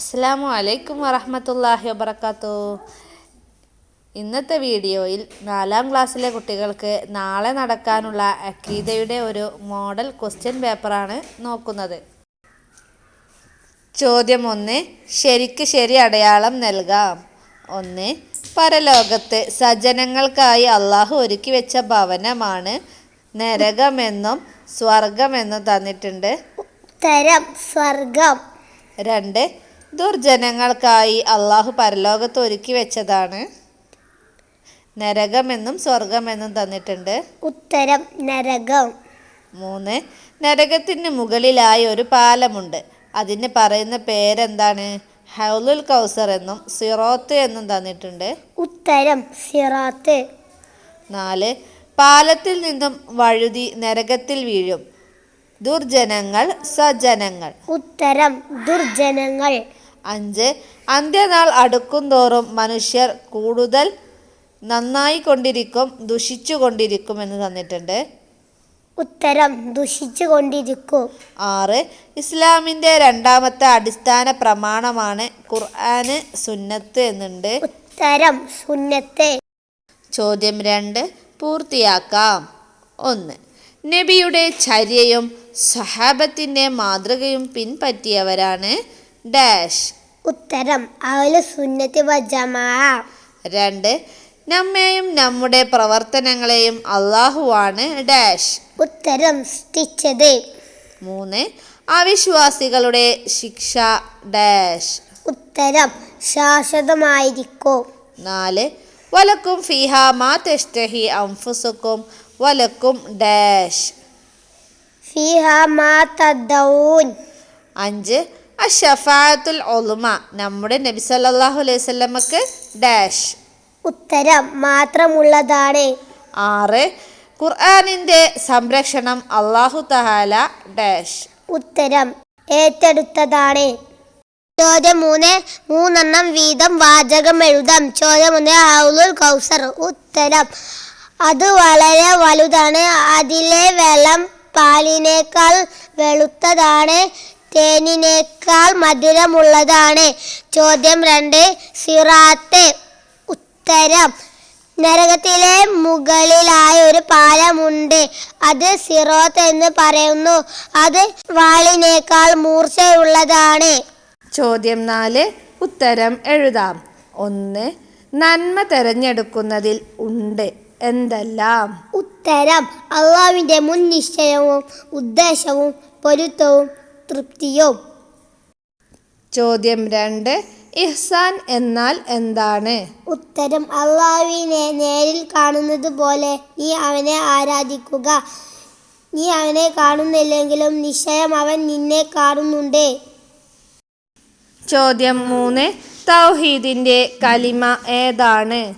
അസ്സാം അലൈക്കും വറഹമത്തല്ലാഹി വബർക്കാത്തു ഇന്നത്തെ വീഡിയോയിൽ നാലാം ക്ലാസ്സിലെ കുട്ടികൾക്ക് നാളെ നടക്കാനുള്ള അക്കീതയുടെ ഒരു മോഡൽ ക്വസ്റ്റ്യൻ പേപ്പറാണ് നോക്കുന്നത്. ചോദ്യം ഒന്ന് ശരിക്ക് ശരി അടയാളം നൽകാം. ഒന്ന് പരലോകത്ത് സജ്ജനങ്ങൾക്കായി അള്ളാഹു ഒരുക്കി വെച്ച ഭവനമാണ് നരകമെന്നും സ്വർഗമെന്നും തന്നിട്ടുണ്ട്. ഉത്തരം സ്വർഗം. രണ്ട് ദുർജനങ്ങൾക്കായി അള്ളാഹു പരലോകത്ത് ഒരുക്കി വെച്ചതാണ്. നരകമെന്നും സ്വർഗമെന്നും തന്നിട്ടുണ്ട്. ഉത്തരം നരകം. മൂന്ന് നരകത്തിന് മുകളിലായി ഒരു പാലമുണ്ട്. അതിന് പറയുന്ന പേരെന്താണ്? ഹൗലുൽ കൗസർ എന്നും സിറോത്ത് എന്നും തന്നിട്ടുണ്ട്. ഉത്തരം സിറാത്ത്. നാല് പാലത്തിൽ നിന്നും വഴുതി നരകത്തിൽ വീഴും. ദുർജനങ്ങൾ സജ്ജനങ്ങൾ ഉത്തരം ദുർജനങ്ങൾ. അഞ്ച്. അന്ത്യനാൾ അടുക്കുംതോറും മനുഷ്യർ കൂടുതൽ നന്നായി കൊണ്ടിരിക്കും ദുഷിച്ചു കൊണ്ടിരിക്കും എന്ന് തന്നിട്ടുണ്ട്. ഉത്തരം ദുഷിച്ചു കൊണ്ടിരിക്കും ആറ്. ഇസ്ലാമിന്റെ രണ്ടാമത്തെ അടിസ്ഥാന പ്രമാണമാണ് ഖുർആന് സുന്നത്ത് എന്നുണ്ട്. ഉത്തരം സുന്നത്തെ. ചോദ്യം രണ്ട്. പൂർത്തിയാക്കാം. ഒന്ന്. നബിയുടെ ചര്യയും സഹാബത്തിന്റെ മാതൃകയും പിൻപറ്റിയവരാണ് ഡാഷ്. ഉത്തരം. അവൽ സുന്നത്തി വജമാ രണ്ട് നമ്മെയും നമ്മുടെ പ്രവർത്തനങ്ങളെയും അള്ളാഹുവാണ് ഡാഷ്. ഉത്തരം സ്റ്റിച്ചത്. മൂന്ന് അവിശ്വാസികളുടെ ശിക്ഷ ഡാഷ്. ഉത്തരം ശാശ്വതമായിരിക്കും. നാല് വലക്കും ഫിഹ മാ തെഷ്ടഹി അംഫുസുക്കും വലക്കും ഡാഷ്. ഫിഹ മാ അഞ്ച് അഷഫാത്തുൽ ഒലുമ നമ്മുടെ നബി സല്ലാഹു അലൈഹി ഡാഷ് ഉത്തരം മാത്രമുള്ളതാണ്. ആറ് ഖുർആാനിന്റെ സംരക്ഷണം അള്ളാഹു തഹാല ഡാഷ് ഉത്തരം ഏറ്റെടുത്തതാണ്. ചോദ്യം മൂന്ന് മൂന്നെണ്ണം വീതം വാചകം എഴുതാം. ചോദ്യം ഒന്ന് ഹൗലുൽ കൗസർ. ഉത്തരം അത് വളരെ വലുതാണ്. അതിലെ വെള്ളം പാലിനേക്കാൾ വെളുത്തതാണ്. തേനിനേക്കാൾ മധുരമുള്ളതാണ്. ചോദ്യം രണ്ട്. സിറാത്ത്. ഉത്തരം. നരകത്തിലെ മുകളിലായ ഒരു പാലമുണ്ട്. അത് സിറോത്ത് എന്ന് പറയുന്നു. അത് വാളിനേക്കാൾ മൂർച്ചയുള്ളതാണ്. ചോദ്യം നാല്. ഉത്തരം എഴുതാം. ഒന്ന്. നന്മ തെരഞ്ഞെടുക്കുന്നതിൽ ഉണ്ട്. എന്തെല്ലാം? ഉത്തരം. അള്ളാവിന്റെ മുൻ നിശ്ചയവും ഉദ്ദേശവും പൊരുത്തവും തൃപ്തിയും? ചോദ്യം രണ്ട് ഇഹ്സാൻ എന്നാൽ എന്താണ്? ഉത്തരം അള്ളാവിനെ നേരിൽ കാണുന്നത് പോലെ നീ അവനെ ആരാധിക്കുക. നീ അവനെ കാണുന്നില്ലെങ്കിലും നിശ്ചയം അവൻ നിന്നെ കാണുന്നുണ്ട്. ചോദ്യം മൂന്ന് തൗഹീദിന്റെ കലിമ ഏതാണ്?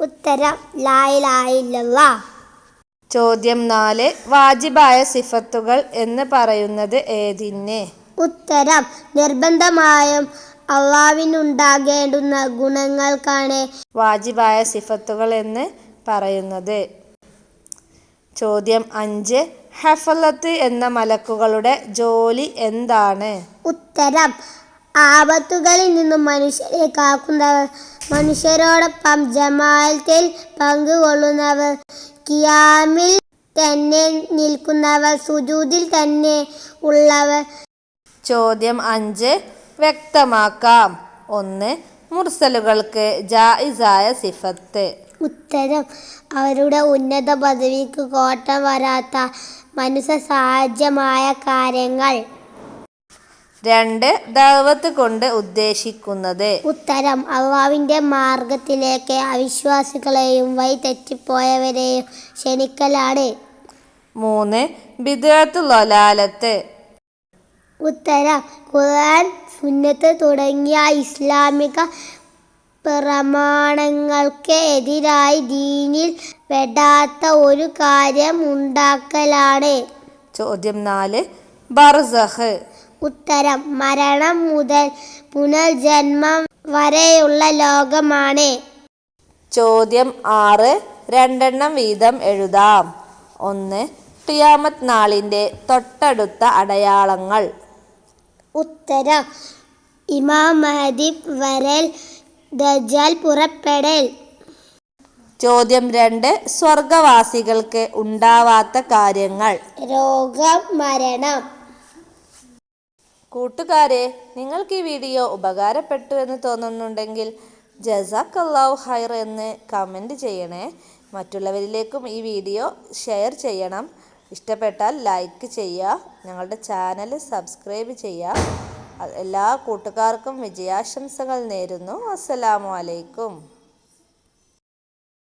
ഉത്തരം ലായിലായില്ല ചോദ്യം നാല് വാജിബായ സിഫത്തുകൾ എന്ന് പറയുന്നത് ഏതിന്? ഉത്തരം നിർബന്ധമായും അള്ളാവിനുണ്ടാകേണ്ടുന്ന ഗുണങ്ങൾക്കാണ്. വാജിബായ സിഫത്തുകൾ എന്ന് പറയുന്നത്. ചോദ്യം അഞ്ച് ഹഫലത്ത് എന്ന മലക്കുകളുടെ ജോലി എന്താണ്? ഉത്തരം ആപത്തുകളിൽ നിന്നും മനുഷ്യരെ കാക്കുന്നവർ മനുഷ്യരോടൊപ്പം ജമാലത്തിൽ പങ്കുകൊള്ളുന്നവർ കിയാമിൽ തന്നെ നിൽക്കുന്നവർ സുജൂദിൽ തന്നെ ഉള്ളവർ. ചോദ്യം അഞ്ച്. വ്യക്തമാക്കാം. ഒന്ന്. മുർസലുകൾക്ക് ജായിസായ സിഫത്ത്. ഉത്തരം. അവരുടെ ഉന്നത പദവിക്ക് കോട്ടം വരാത്ത മനുഷ്യ സാഹചര്യമായ കാര്യങ്ങൾ. രണ്ട് ദൗവത്ത് കൊണ്ട് ഉദ്ദേശിക്കുന്നത്. ഉത്തരം അള്ളാവിന്റെ മാർഗത്തിലേക്ക് അവിശ്വാസികളെയും വഴി തെറ്റിപ്പോയവരെയും ക്ഷണിക്കലാണ്. മൂന്ന് ബിദുഅത്ത് ലൊലാലത്ത് ഉത്തരം ഖുർആൻ സുന്നത്ത് തുടങ്ങിയ ഇസ്ലാമിക പ്രമാണങ്ങൾക്ക് എതിരായി ദീനിൽ വെടാത്ത ഒരു കാര്യം ഉണ്ടാക്കലാണ്. ചോദ്യം നാല് ബർസഹ്. ഉത്തരം. മരണം മുതൽ പുനർജന്മം വരെയുള്ള ലോകമാണ്. ചോദ്യം ആറ്. രണ്ടെണ്ണം വീതം എഴുതാം. ഒന്ന്. ടിയാമത് നാളിന്റെ തൊട്ടടുത്ത അടയാളങ്ങൾ. ഉത്തരം. ഇമാം മഹദി വരൽ ദജാൽ പുറപ്പെടൽ. ചോദ്യം രണ്ട്. സ്വർഗവാസികൾക്ക് ഉണ്ടാവാത്ത കാര്യങ്ങൾ. രോഗം മരണം. കൂട്ടുകാരെ നിങ്ങൾക്ക് ഈ വീഡിയോ ഉപകാരപ്പെട്ടു എന്ന് തോന്നുന്നുണ്ടെങ്കിൽ ജസാക്ക് അള്ളാഹു ഹൈർ എന്ന് കമന്റ് ചെയ്യണേ. മറ്റുള്ളവരിലേക്കും ഈ വീഡിയോ ഷെയർ ചെയ്യണം. ഇഷ്ടപ്പെട്ടാൽ ലൈക്ക് ചെയ്യുക ഞങ്ങളുടെ ചാനൽ സബ്സ്ക്രൈബ് ചെയ്യുക. എല്ലാ കൂട്ടുകാർക്കും വിജയാശംസകൾ നേരുന്നു. അസ്സലാമു അലൈക്കും.